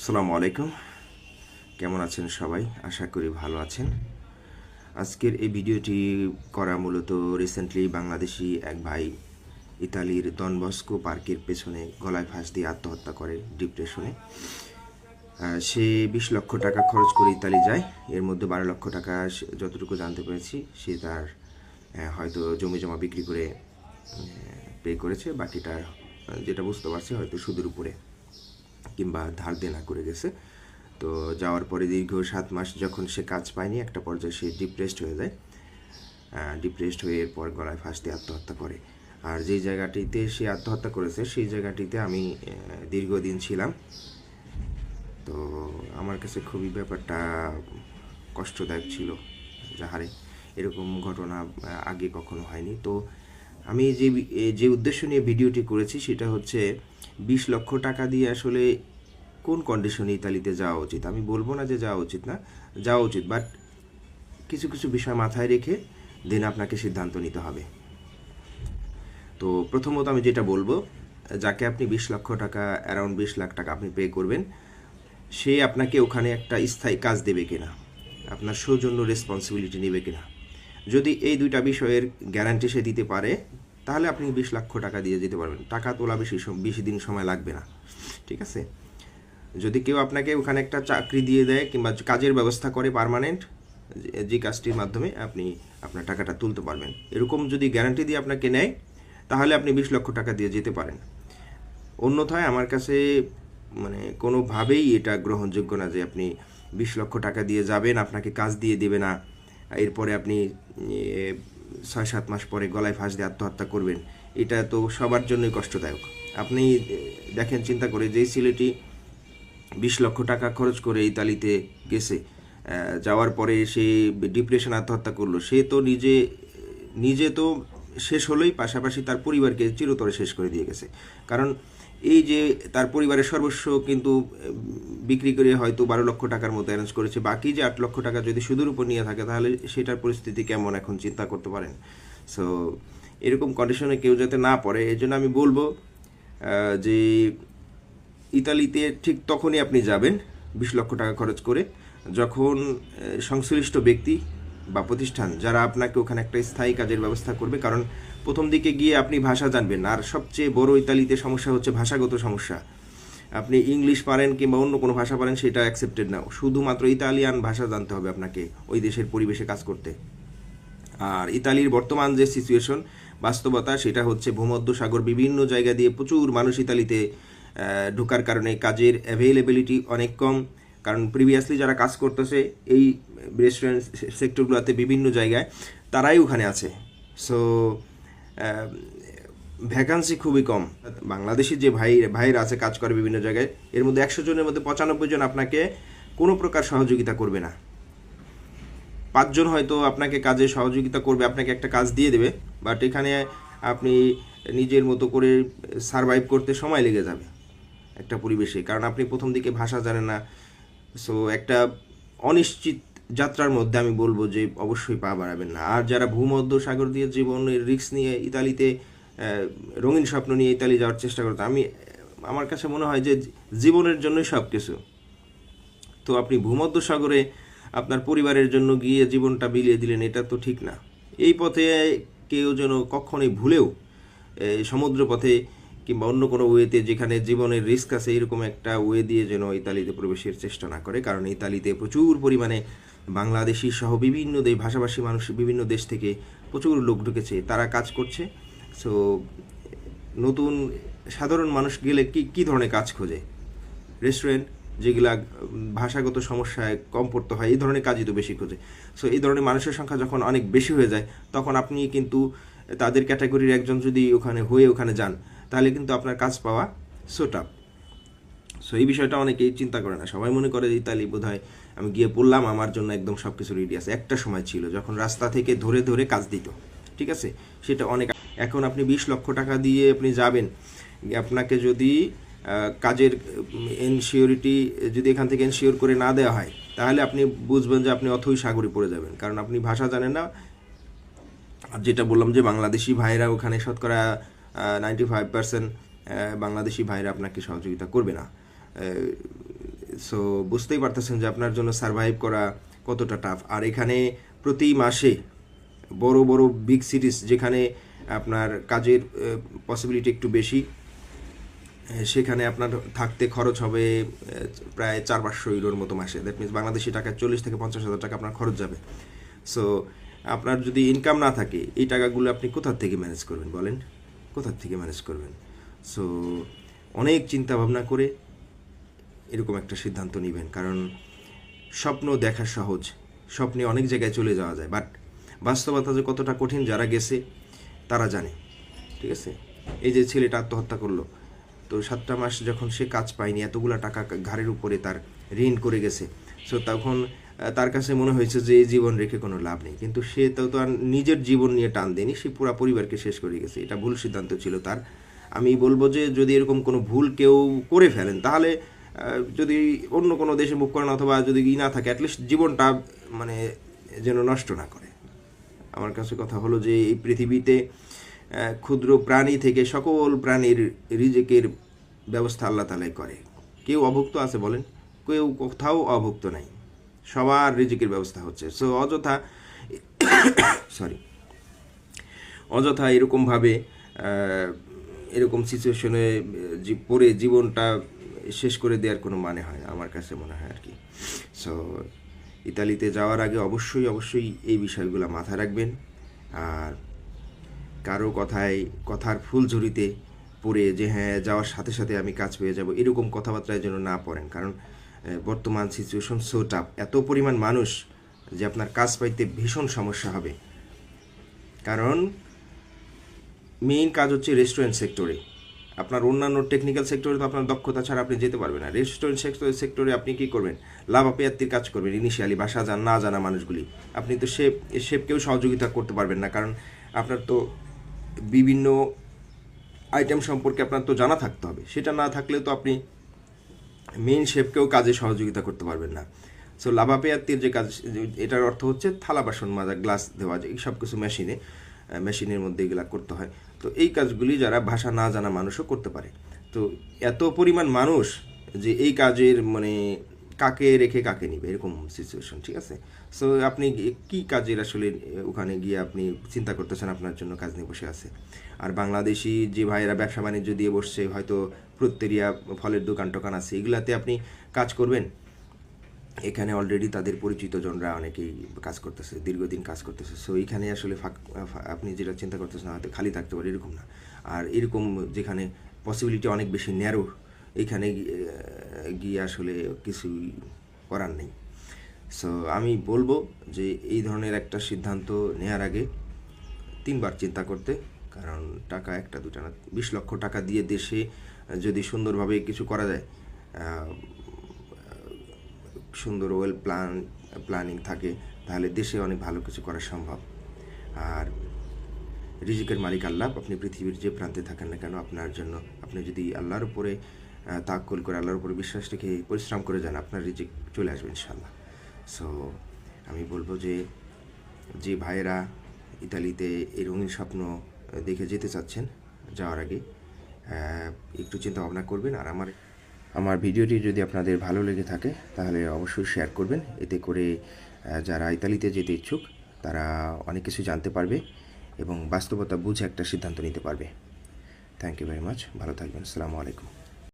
আসসালামু আলাইকুম। কেমন আছেন সবাই? আশা করি ভালো আছেন। আজকের এই ভিডিওটি করা মূলত রিসেন্টলি বাংলাদেশি এক ভাই ইতালির দনবস্কো পার্কের পেছনে গলায় ফাঁস দিয়ে আত্মহত্যা করে ডিপ্রেশনে সে বিশ লক্ষ টাকা খরচ করে ইতালি যায়। এর মধ্যে বারো লক্ষ টাকা যতটুকু জানতে পেরেছি, সে তার হয়তো জমি জমা বিক্রি করে পে করেছে। বাকিটা যেটা বুঝতে পারছি হয়তো সুদের উপরে। কিংবা ধার দেনা করে গেছে। তো যাওয়ার পরে দীর্ঘ সাত মাস যখন সে কাজ পায়নি, একটা পর্যায়ে সে ডিপ্রেসড হয়ে যায়। ডিপ্রেসড হয়ে এরপর গলায় ফাঁস দিয়ে আত্মহত্যা করে। আর যেই জায়গাটিতে সে আত্মহত্যা করেছে, সেই জায়গাটিতে আমি দীর্ঘদিন ছিলাম। তো আমার কাছে খুবই ব্যাপারটা কষ্টদায়ক ছিল। যাহারে এরকম ঘটনা আগে কখনো হয়নি। তো আমি যে যে উদ্দেশ্য নিয়ে ভিডিওটি করেছি সেটা হচ্ছে বিশ লক্ষ টাকা দিয়ে আসলে কোন কন্ডিশনে ইতালিতে যাওয়া উচিত? আমি বলব না যে যাওয়া উচিত না, যাওয়া উচিত বাট কিছু কিছু বিষয় মাথায় রেখে দেন আপনাকে সিদ্ধান্ত নিতে হবে। তো প্রথমত আমি যেটা বলব, যাকে আপনি বিশ লক্ষ টাকা অ্যারাউন্ড বিশ লাখ টাকা আপনি পে করবেন, সে আপনাকে ওখানে একটা স্থায়ী কাজ দেবে কিনা, আপনার সৌজন্য রেসপন্সিবিলিটি নেবে কিনা। যদি এই দুইটা বিষয়ের গ্যারান্টি সে দিতে পারে তাহলে আপনি বিশ লক্ষ টাকা দিয়ে যেতে পারবেন। টাকা তোলা বেশি বেশি দিন সময় লাগবে না। ঠিক আছে? যদি কেউ আপনাকে ওখানে একটা চাকরি দিয়ে দেয় কিংবা কাজের ব্যবস্থা করে পার্মানেন্ট যে কাজটির মাধ্যমে আপনি আপনার টাকাটা তুলতে পারবেন। এরকম যদি গ্যারান্টি দিয়ে আপনাকে নেয়, তাহলে আপনি বিশ লক্ষ টাকা দিয়ে যেতে পারেন। অন্যথায় আমার কাছে মানে কোনোভাবেই এটা গ্রহণযোগ্য না যে আপনি বিশ লক্ষ টাকা দিয়ে যাবেন, আপনাকে কাজ দিয়ে দেবে না। এরপরে আপনি ছয় সাত মাস পরে গলায় ফাঁস দিয়ে আত্মহত্যা করবেন, এটা তো সবার জন্যই কষ্টদায়ক। আপনি দেখেন, চিন্তা করে যেই ছেলেটি বিশ লক্ষ টাকা খরচ করে ইতালিতে গেছে যাওয়ার পরে সে ডিপ্রেশন আত্মহত্যা করল, সে তো নিজে নিজে তো শেষ হলোই পাশাপাশি তার পরিবারকে চিরতরে শেষ করে দিয়ে গেছে। কারণ এই যে তার পরিবারের সর্বস্ব কিন্তু বিক্রি করে হয়তো বারো লক্ষ টাকার মতো অ্যারেঞ্জ করেছে। বাকি যে আট লক্ষ টাকা যদি সুদের উপর নিয়ে থাকে, তাহলে সেটার পরিস্থিতি কেমন এখন চিন্তা করতে পারেন? সো এরকম কন্ডিশনে কেউ যাতে না পড়ে এই জন্য আমি বলব যে ইতালিতে ঠিক তখনই আপনি যাবেন বিশ লক্ষ টাকা খরচ করে, যখন সংশ্লিষ্ট ব্যক্তি বা প্রতিষ্ঠান যারা আপনাকে ওখানে একটা স্থায়ী কাজের ব্যবস্থা করবে, কারণ প্রথম দিকে গিয়ে আপনি ভাষা জানবেন আর সবচেয়ে বড় ইতালিতে সমস্যা হচ্ছে ভাষাগত সমস্যা। আপনি ইংলিশ পারেন কিংবা অন্য কোনো ভাষা পারেন, সেটা অ্যাকসেপ্টেড না শুধুমাত্র ইতালিয়ান ভাষা জানতে হবে আপনাকে ওই দেশের পরিবেশে কাজ করতে। আর ইতালির বর্তমান যে সিচুয়েশন বাস্তবতা, সেটা হচ্ছে ভূমধ্য সাগর বিভিন্ন জায়গা দিয়ে প্রচুর মানুষ ইতালিতে ঢোকার কারণে কাজের অ্যাভেলেবিলিটি অনেক কম। কারণ প্রিভিয়াসলি যারা কাজ করতেছে, এই রেস্টুরেন্ট সেক্টরগুলোতে বিভিন্ন জায়গায়, তারাই ওখানে আছে। সো ভ্যাকান্সি খুবই কম। বাংলাদেশি যে ভাই ভাইরা আছে, কাজ করে বিভিন্ন জায়গায়, এর মধ্যে একশো জনের মধ্যে পঁচানব্বই জন আপনাকে কোনো প্রকার সহযোগিতা করবে না। পাঁচজন হয়তো আপনাকে কাজে সহযোগিতা করবে, আপনাকে একটা কাজ দিয়ে দেবে বাট এখানে আপনি নিজের মতো করে সারভাইভ করতে সময় লেগে যাবে একটা পরিবেশে। কারণ আপনি প্রথম দিকে ভাষা জানেন না সো একটা অনিশ্চিত যাত্রার মধ্যে আমি বলব যে অবশ্যই পা বাড়াবেন না। আর যারা ভূমধ্য সাগর দিয়ে জীবনের রিস্ক নিয়ে ইতালিতে রঙিন স্বপ্ন নিয়ে ইতালি যাওয়ার চেষ্টা করতে। আমি, আমার কাছে মনে হয় যে জীবনের জন্যই সব কিছু তো আপনি ভূমধ্য সাগরে আপনার পরিবারের জন্য গিয়ে জীবনটা বিলিয়ে দিলেন, এটা তো ঠিক না। এই পথে কেউ যেন কখনোই ভুলেও সমুদ্র পথে কিংবা অন্য কোনো ওয়েতে যেখানে জীবনের রিস্ক আছে, এরকম একটা ওয়ে দিয়ে যেন ইতালিতে প্রবেশের চেষ্টা না করে। কারণ ইতালিতে প্রচুর পরিমাণে বাংলাদেশি সহ বিভিন্ন দেশ ভাষাভাষী মানুষ বিভিন্ন দেশ থেকে প্রচুর লোক ঢুকেছে, তারা কাজ করছে। সো নতুন সাধারণ মানুষ গেলে কি, কী ধরনের কাজ খোঁজে? রেস্টুরেন্ট যেগুলা ভাষাগত সমস্যায় কম পড়তে হয়, এই ধরনের কাজই তো বেশি খোঁজে। সো এই ধরনের মানুষের সংখ্যা যখন অনেক বেশি হয়ে যায়, তখন আপনি কিন্তু তাদের ক্যাটাগরির একজন যদি ওখানে হয়ে ওখানে যান, তাহলে কিন্তু আপনার কাজ পাওয়া সোটাপ সো এই বিষয়টা অনেকেই চিন্তা করে না। সবাই মনে করে ইতালি বোধ হয় আমি গিয়ে পড়লাম, আমার জন্য একদম সব কিছু রেডি আছে। একটা সময় ছিল যখন রাস্তা থেকে ধরে ধরে কাজ দিত। ঠিক আছে? সেটা অনেক এখন আপনি বিশ লক্ষ টাকা দিয়ে আপনি যাবেন। আপনাকে যদি কাজের এনশিওরিটি যদি এখান থেকে এনশিওর করে না দেওয়া হয়, তাহলে আপনি বুঝবেন যে আপনি অথই সাগরে পড়ে যাবেন। কারণ আপনি ভাষা জানেন না। আর যেটা বললাম যে বাংলাদেশি ভাইরা ওখানে শতকরা নাইনটি ফাইভ পার্সেন্ট বাংলাদেশি ভাইরা আপনাকে সহযোগিতা করবে না। সো বুঝতেই পারতেছেন যে আপনার জন্য সার্ভাইভ করা কতটা টাফ আর এখানে প্রতি মাসে বড় বড় বিগ সিটিস যেখানে আপনার কাজের পসিবিলিটি একটু বেশি সেখানে আপনার থাকতে খরচ হবে প্রায় চার পাঁচশো ইউরোর মতো মাসে। দ্যাট মিনস বাংলাদেশি টাকা চল্লিশ থেকে পঞ্চাশ হাজার টাকা আপনার খরচ যাবে। সো আপনার যদি ইনকাম না থাকে, এই টাকাগুলো আপনি কোথার থেকে ম্যানেজ করবেন বলেন? কোথার থেকে ম্যানেজ করবেন? সো অনেক চিন্তা ভাবনা করে এরকম একটা সিদ্ধান্ত নেবেন। কারণ স্বপ্ন দেখা সহজ। স্বপ্নে অনেক জায়গায় চলে যাওয়া যায়। বাট বাস্তবতা যে কতটা কঠিন যারা গেছে, তারা জানে। ঠিক আছে? এই যে ছেলেটা আত্মহত্যা করল, তো সাতটা মাস যখন সে কাজ পায়নি, এতগুলো টাকা ঘাড়ের উপরে তার ঋণ করে গেছে সো তখন তার কাছে মনে হয়েছে যে এই জীবন রেখে কোনো লাভ নেই। কিন্তু সে তো আর নিজের জীবন নিয়ে টান দেয়নি, সে পুরো পরিবারকে শেষ করে গেছে। এটা ভুল সিদ্ধান্ত ছিল তার। আমি বলব যে যদি এরকম কোনো ভুল কেউ করে ফেলেন, তাহলে যদি অন্য কোনো দেশে মুখ করেন অথবা যদি ই না থাকে অ্যাটলিস্ট জীবনটা মানে যেন নষ্ট না করে। আমার কাছে কথা হলো যে এই পৃথিবীতে ক্ষুদ্র প্রাণী থেকে সকল প্রাণীর রিজেকের ব্যবস্থা আল্লাহ তালাই করে। কেউ অভুক্ত আছে বলেন? কেউ কোথাও অভুক্ত নাই। সবার রিজিকের ব্যবস্থা হচ্ছে। সো অযথা সরি অযথা এরকমভাবে এরকম সিচুয়েশনে পড়ে জীবনটা শেষ করে দেওয়ার কোনো মানে হয় না, আমার কাছে মনে হয় আর কি। সো ইতালিতে যাওয়ার আগে অবশ্যই অবশ্যই এই বিষয়গুলো মাথায় রাখবেন। আর কারও কথায়, কথার ফুলঝুরিতে পড়ে যে হ্যাঁ যাওয়ার সাথে সাথে আমি কাজ পেয়ে যাব, এরকম কথাবার্তায় যেন না পড়েন। কারণ বর্তমান সিচুয়েশন সো টাফ এত পরিমাণ মানুষ যে আপনার কাজ পাইতে ভীষণ সমস্যা হবে। কারণ মেইন কাজ হচ্ছে রেস্টুরেন্ট সেক্টরে আপনার অন্যান্য টেকনিক্যাল সেক্টরে তো আপনার দক্ষতা ছাড়া আপনি যেতে পারবেন না। রেস্টুরেন্ট সেক্টর সেক্টরে আপনি কি করবেন? লাভ আপিয়াত্তির কাজ করবেন ইনিশিয়ালি বাসা যান না জানা মানুষগুলি। আপনি তো শেপ শেপকেও সহযোগিতা করতে পারবেন না, কারণ আপনার তো বিভিন্ন আইটেম সম্পর্কে আপনার তো জানা থাকতে হবে। সেটা না থাকলে তো আপনি মেইন শেপকেও কাজে সহযোগিতা করতে পারবেন না। সো লাভাপেয়াত্তির যে কাজ, এটার অর্থ হচ্ছে থালা, বাসন মাজা, গ্লাস দেওয়া যায় এই সব কিছু মেশিনে মেশিনের মধ্যে এগুলা করতে হয়। তো এই কাজগুলি যারা ভাষা না জানা মানুষও করতে পারে। তো এত পরিমাণ মানুষ যে এই কাজের মানে কাকে রেখে কাকে নিবে, এরকম সিচুয়েশন ঠিক আছে? সো আপনি কি কাজের আসলে ওখানে গিয়ে আপনি চিন্তা করতেছেন আপনার জন্য কাজ নিয়ে বসে আছে? আর বাংলাদেশি যে ভাইয়েরা ব্যবসা বাণিজ্য দিয়ে বসছে, হয়তো প্রত্যেরিয়া ফলের দোকান টোকান আছে, এগুলাতে আপনি কাজ করবেন? এখানে অলরেডি তাদের পরিচিত জনরা অনেকেই কাজ করতেছে, দীর্ঘদিন কাজ করতেছে। সো এইখানে আসলে আপনি যেটা চিন্তা করতেছেন হয়তো খালি থাকতে পারে এরকম না। আর এরকম যেখানে পসিবিলিটি অনেক বেশি ন্যারো এইখানে গিয়ে- আসলে কিছুই করার নেই। সো আমি বলব যে এই ধরনের একটা সিদ্ধান্ত নেওয়ার আগে তিনবার চিন্তা করতে, কারণ টাকা একটা, দুটা না, বিশ লক্ষ টাকা দিয়ে দেশে যদি সুন্দরভাবে কিছু করা যায় সুন্দর ওয়েল প্ল্যান প্ল্যানিং থাকে, তাহলে দেশে অনেক ভালো কিছু করা সম্ভব। আর রিজিকের মালিক আল্লাহ, আপনি পৃথিবীর যে প্রান্তে থাকেন না কেন, আপনার জন্য, আপনি যদি আল্লাহর উপরে তাক্কুল করে, আল্লাহর উপরে বিশ্বাস রেখে পরিশ্রম করে যান, আপনার রিজিক চলে আসবে ইনশাল্লাহ সো আমি বলব যে যে ভাইয়েরা ইতালিতে এই রঙিন স্বপ্ন দেখে যেতে চাচ্ছেন, যাওয়ার আগে একটু চিন্তা ভাবনা করবেন। আর আমার আমার ভিডিওটি যদি আপনাদের ভালো লেগে থাকে, তাহলে অবশ্যই শেয়ার করবেন। এতে করে যারা ইতালিতে যেতে ইচ্ছুক, তারা অনেক কিছু জানতে পারবে এবং বাস্তবতা বুঝে একটা সিদ্ধান্ত নিতে পারবে। থ্যাংক ইউ ভেরি মাচ ভালো থাকবেন। আসসালামু আলাইকুম।